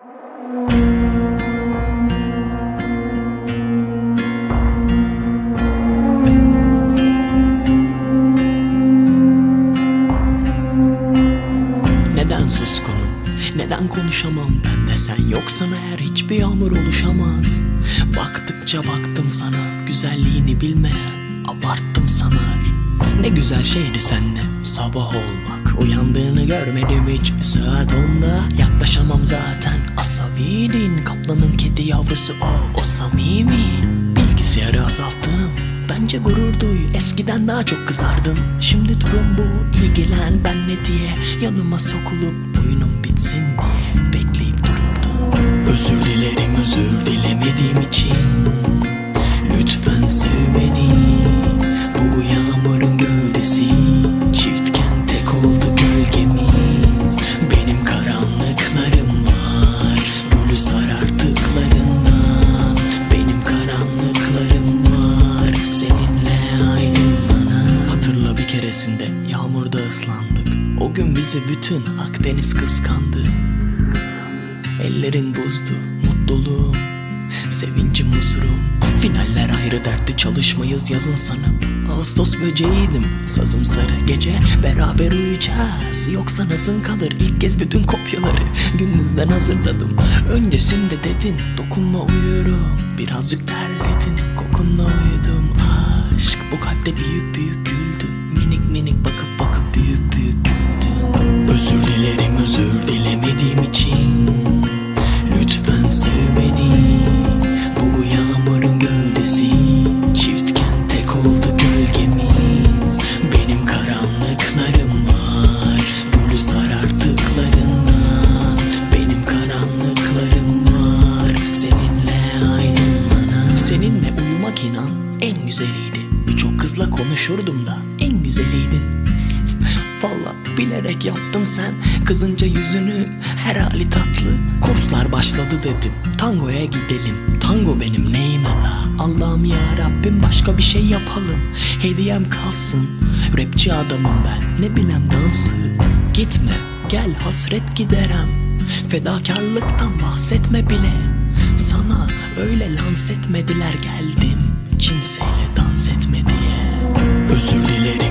Neden suskunum? Neden konuşamam? Ben de sen yoksan eğer hiçbir yağmur oluşamaz. Baktıkça baktım sana güzelliğini bilmeyen abarttım sanar. Ne güzel şeydi senle sabah olmak. Uyandığını görmedim hiç saat onda Yaklaşamam zaten kedi yavrusu o o samimi. Bilgisayarı azalttım Bence gurur duy. Eskiden daha çok kızardın. Şimdi durum bu ilgilen ben ne diye? Yanıma sokulup oyunum bitsin diye Bekleyip dururdun Özür dilerim özür dilemediğim Keresinde yağmurda ıslandık. O gün bizi bütün Akdeniz kıskandı. Ellerin buzdu, mutluluğum Sevincim huzurum. Finaller ayrı dertli çalışmayız yazın sanıp Ağustos böceğiydim sazım sarı. Gece beraber uyuyacağız Yoksa nazın kalır. İlk kez bütün kopyaları Gündüzden hazırladım. Öncesinde dedin dokunma uyurum Birazcık terledin kokunla uyudum. Aşk bu kalpte büyük büyük Minik bakıp bakıp büyük büyük güldün Özür dilerim özür dilemediğim için. Lütfen sev beni. Bu yağmurun gövdesi. Çiftken tek oldu gölgemiz. Benim karanlıklarım var. Gülü sararttıklarından Benim karanlıklarım var. Seninle aydınlanan Seninle uyumak inan en güzeliydi Birçok kızla konuşurdum da en güzeliydin. Valla bilerek yaptım sen Kızınca yüzünü. Her hali tatlı. Kurslar başladı dedim. Tangoya gidelim. Tango benim neyime la Allah'ım ya Rabbim başka bir şey yapalım. Hediyem kalsın. Rapçi adamım ben. Ne bilem dansı. Gitme. Gel hasret giderem. Fedakarlıktan bahsetme bile Sana öyle lans etmediler geldim Kimseyle dans etme diye. Özür dilerim